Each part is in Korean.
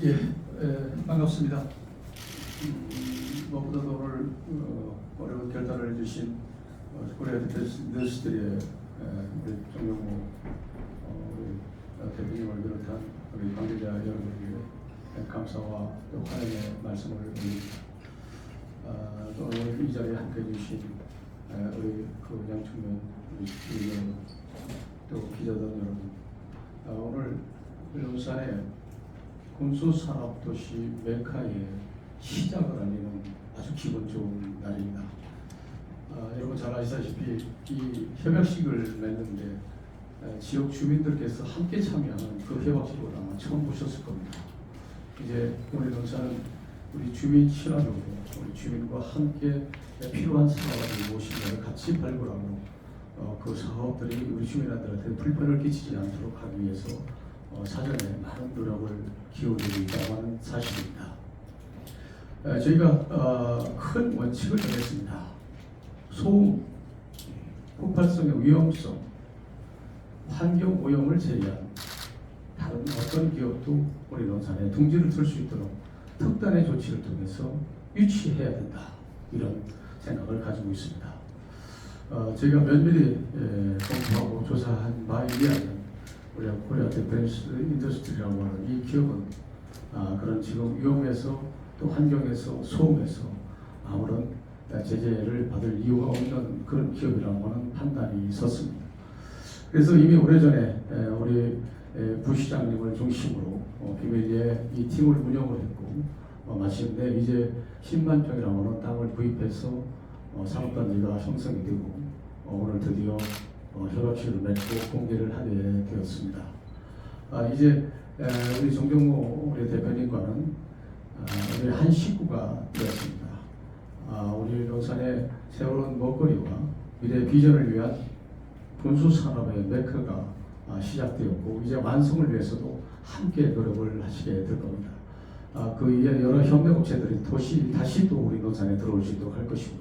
예, 에, 반갑습니다. 음, 무엇보다도 오늘 어, 어려운 결단을 해주신 어, 코리아 디펜스들의 우리 정영호 어, 우리 어, 대표님을 비롯한 우리 관계자 여러분에게 감사와 또 환영의 말씀을 드립니다. 아, 또 오늘 이 자리에 함께 해주신 에, 우리 그 양충면 우리 주민 또 기자단 여러분 아, 오늘 울산에 군수 산업 도시 메카의 시작을 알리는 아주 기분 좋은 날입니다. 아, 여러분 잘 아시다시피 이 협약식을 맺는데 에, 지역 주민들께서 함께 참여하는 그 협약식을 아마 처음 보셨을 겁니다. 이제 우리 농사는 우리 주민 친화적으로 우리 주민과 함께 필요한 사업을 무엇인가를 같이 발굴하고 어, 그 사업들이 우리 주민들한테 불편을 끼치지 않도록 하기 위해서 어, 사전에 많은 노력을 기울이고 있다고 하는 사실입니다. 에, 저희가 어, 큰 원칙을 정했습니다. 소음, 폭발성의 위험성, 환경 오염을 제외한 다른 어떤 기업도 우리 농산에 둥지를 틀 수 있도록 특단의 조치를 통해서 유치해야 된다 이런 생각을 가지고 있습니다. 어, 저희가 면밀히 에, 검토하고 조사한 바에 의하면 우리 코리아 디펜스 인더스트리라고 하는 이 기업은 아, 그런 지금 위험에서 또 환경에서 소음에서 아무런 제재를 받을 이유가 없는 그런 기업이라고 하는 판단이 섰습니다. 그래서 이미 오래전에 에, 우리 에, 부시장님을 중심으로 어, 비밀리에 이 팀을 운영을 했고 어, 마침내 이제 10만 평이라고 하는 땅을 구입해서 어, 상업단지가 형성이 되고 어, 오늘 드디어 어, 협약식을 맺고 공개를 하게 되었습니다. 아, 이제 에, 우리 정경호 우리 대표님과는 아, 우리 한 식구가 되었습니다. 아, 우리 농산의 세월은 먹거리와 미래 비전을 위한 분수 산업의 메커가 아, 시작되었고 이제 완성을 위해서도 함께 노력을 하시게 될 겁니다. 아, 그 이에 여러 협력업체들이 도시 다시 또 우리 농산에 들어올 수 있도록 할 것이고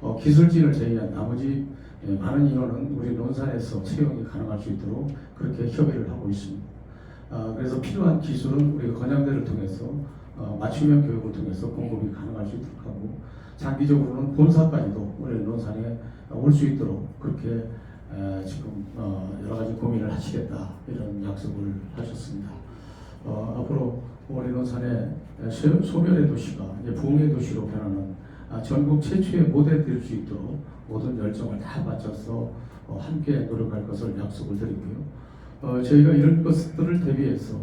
어, 기술진을 제외한 나머지 예, 많은 인원은 우리 논산에서 채용이 가능할 수 있도록 그렇게 협의를 하고 있습니다. 아, 그래서 필요한 기술은 우리가 건양대를 통해서 어, 맞춤형 교육을 통해서 공급이 가능할 수 있도록 하고 장기적으로는 본사까지도 우리 논산에 올 수 있도록 그렇게 에, 지금 어, 여러 가지 고민을 하시겠다 이런 약속을 하셨습니다. 어, 앞으로 우리 논산의 소- 소멸의 도시가 부흥의 도시로 변하는 아, 전국 최초의 모델이 될수 있도록 모든 열정을 다 바쳐서 어, 함께 노력할 것을 약속을 드리고요. 어, 저희가 이런 것들을 대비해서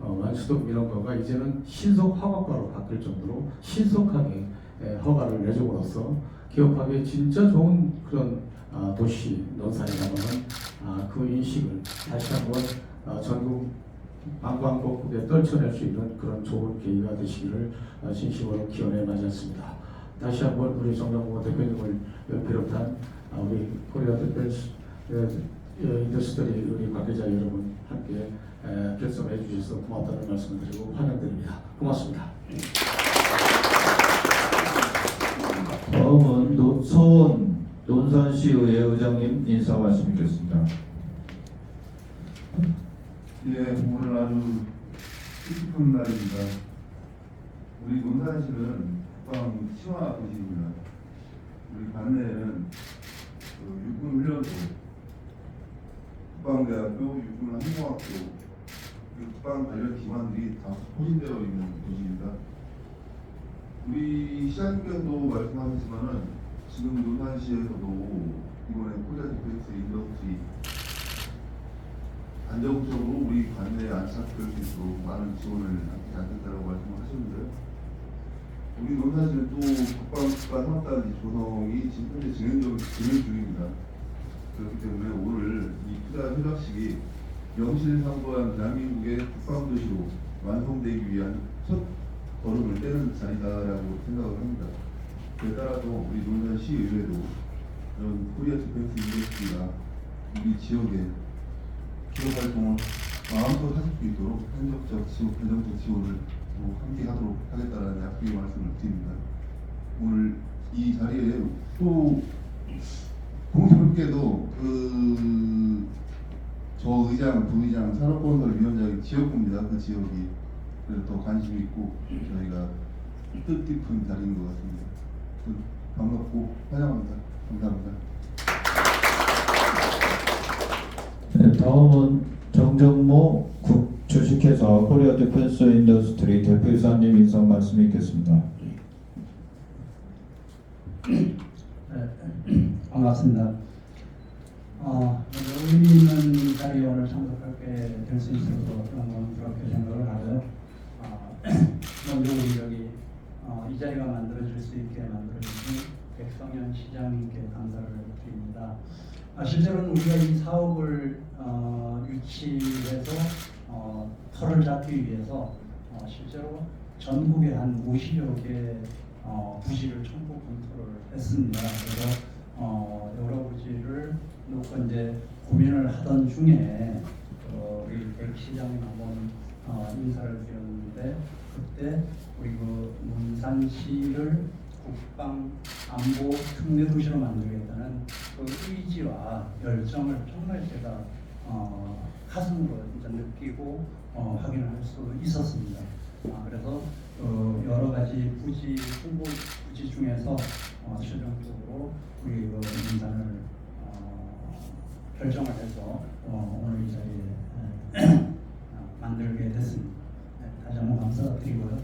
어, 만수동 민원과가 이제는 신속 허가과로 바뀔 정도로 신속하게 에, 허가를 내줌으로써 기업하기에 진짜 좋은 그런 아, 도시 논산이라는 아, 그 인식을 다시 한번 아, 전국 방방곡곡에 떨쳐낼 수 있는 그런 좋은 계기가 되시기를 아, 진심으로 기원해 마쳤습니다. 다시 한번 우리 정명호 대표님을 비롯한 아, 우리 코리아 디펜스 에, 에, 인더스트리 우리 관계자 여러분 함께 에, 결성해 주셔서 고맙다는 말씀을 드리고 환영드립니다. 고맙습니다. 다음은 노소원 논산시의회 의장님 인사 말씀 드리겠습니다. 예, 오늘 아주 뜻깊은 날입니다. 우리 논산시는 국방 친화 도시입니다. 우리 관내에는 그 육군 훈련소, 국방대학교, 육군 항공학교, 그 국방 관련 기관들이 다 포진되어 있는 도시입니다. 우리 시장님께서도 말씀하셨지만은 지금 논산시에서도 이번에 코리아 디펜스 인더스트리 안정적으로 우리 관내에 안착될 수 있도록 많은 지원을 하겠다고 말씀하셨는데요. 우리 논사실은 또 국방국가 산업단지 조성이 지금 현재 진행 중, 진행 중입니다. 그렇기 때문에 오늘 이 투자 협약식이 명실상부한 대한민국의 국방도시로 완성되기 위한 첫 걸음을 떼는 자리다라고 생각을 합니다. 그에 따라서 우리 논산 시의회도 이런 코리아 디펜스 인더스트리가 우리 지역에 기업 활동을 마음껏 하실 수 있도록 행정적 지원, 행정적 지원을 또 함께 하도록 하겠다라는 약속의 말씀을 드립니다. 오늘 이 자리에 또 공교롭게도 그저 의장, 부의장, 산업건설 위원장이 지역구입니다. 그 지역이 그래서 더 관심 있고 저희가 뜻깊은 자리인 것 같습니다. 또 반갑고 환영합니다. 감사합니다. 네, 다음은 정정모 국 주식회사 코리아 디펜스 인더스트리 대표이사님 인사 말씀 있겠습니다. 네, 반갑습니다. 어, 의미 있는 오늘 참석하게 될 수 있어서 영광스럽게 생각을 하고요. 어, 먼저 우리 여기 어, 이 자리가 만들어질 수 있게 만들어주신 백성현 시장님께 감사를 드립니다. 아, 실제로는 우리가 이 사업을 어, 유치해서 어, 털을 잡기 위해서 어, 실제로 전국에 한 50여 개 어, 부지를 청구 검토를 했습니다. 그래서 어, 여러 부지를 놓고 이제 고민을 하던 중에 어, 우리 백 시장님 한번 어, 인사를 드렸는데 그때 우리 그 문산시를 국방 안보 특례 도시로 만들겠다는 그 의지와 열정을 정말 제가 어, 가슴으로 이제 느끼고 어, 확인할 수 있었습니다. 아, 그래서 어, 여러 가지 부지 후보 부지 중에서 어, 최종적으로 우리 그 문산을 어, 결정을 해서 어, 오늘 이 자리에 에, 어, 만들게 됐습니다. 네, 다시 한번 감사드리고요.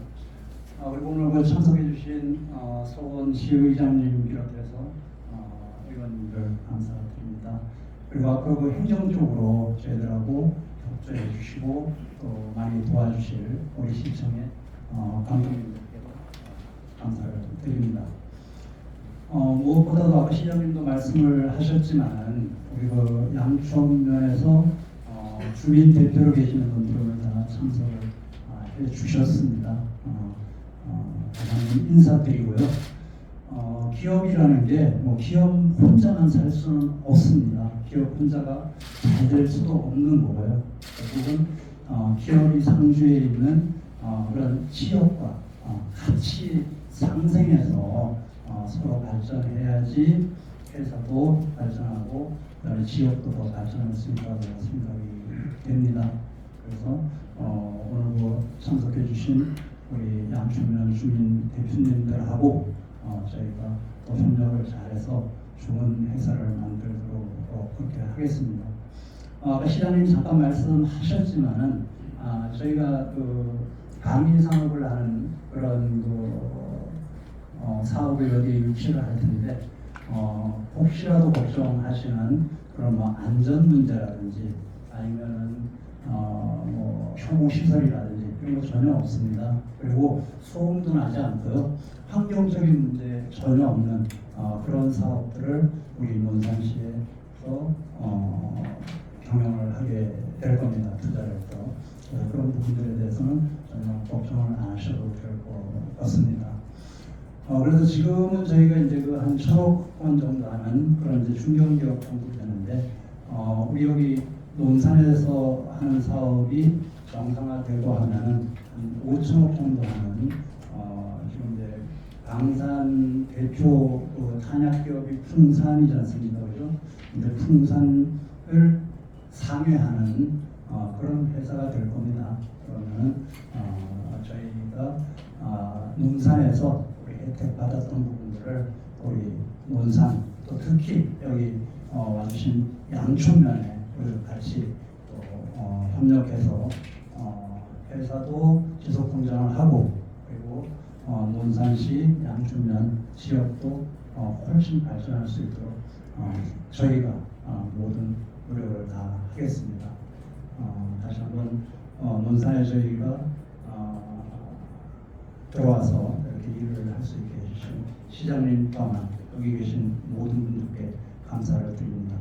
아, 그리고 오늘 그 참석해주신 어, 서원 시의장님 비롯해서 어, 의원님들 감사드립니다. 그리고 앞으로 그 행정적으로 저희들하고 협조해 주시고 또 많이 도와주실 우리 시청의 어, 감독님들께도 감사를 드립니다. 어, 무엇보다도 아까 시장님도 말씀을 하셨지만 우리 그 양촌면에서 어, 주민 대표로 계시는 분들을 다 참석을 아, 해 주셨습니다. 어, 어, 인사드리고요. 어, 기업이라는 게 뭐 기업 혼자만 살 수는 없습니다. 기업 혼자가 잘 될 수도 없는 거고요. 결국은 어, 기업이 상주에 있는 어, 그런 지역과 어, 같이 상생해서 어, 서로 발전해야지 회사도 발전하고 그다음에 지역도 더 발전할 수 있다고 생각이 됩니다. 그래서 어, 오늘 뭐 참석해 주신 우리 양춘면 주민 대표님들하고 어, 저희가 또 협력을 잘해서 좋은 회사를 만들도록 어, 그렇게 하겠습니다. 어, 아까 시장님 잠깐 말씀하셨지만은 아, 저희가 그 강의 산업을 하는 그런 그 어, 사업을 여기 유치를 할 텐데 어, 혹시라도 걱정하시는 그런 뭐 안전 문제라든지 아니면은 어, 뭐 혐오 시설이라든지 이런 거 전혀 없습니다. 그리고 소음도 나지 않고요. 환경적인 문제 전혀 없는 어, 그런 사업들을 우리 논산시에서 어, 경영을 하게 될 겁니다. 투자를 해서 어, 그런 부분들에 대해서는 전혀 걱정을 안 하셔도 될 것 같습니다. 어, 그래서 지금은 저희가 이제 그 한 천억 원 정도 하는 그런 이제 중견기업 정도 되는데, 어, 우리 여기 논산에서 하는 사업이 정상화되고 하면은 한 5천억 정도 하는, 어, 지금 이제 방산 대표 그 탄약 기업이 풍산이지 않습니까? 그죠? 근데 풍산을 상회하는 어, 그런 회사가 될 겁니다. 그러면은 어, 저희가 어, 논산에서 우리 혜택 받았던 부분들을 우리 논산 또 특히 여기 어, 와주신 양촌면에 같이 또 어, 협력해서 어, 회사도 지속 성장을 하고 그리고 어, 논산시 양촌면 지역도 어, 훨씬 발전할 수 있도록 어, 저희가 어, 모든 노력을 다 하겠습니다. 어, 다시 한번 어, 논산에 저희가 어, 들어와서 이렇게 일을 할 수 있게 해주신 시장님 또한 여기 계신 모든 분들께 감사를 드립니다.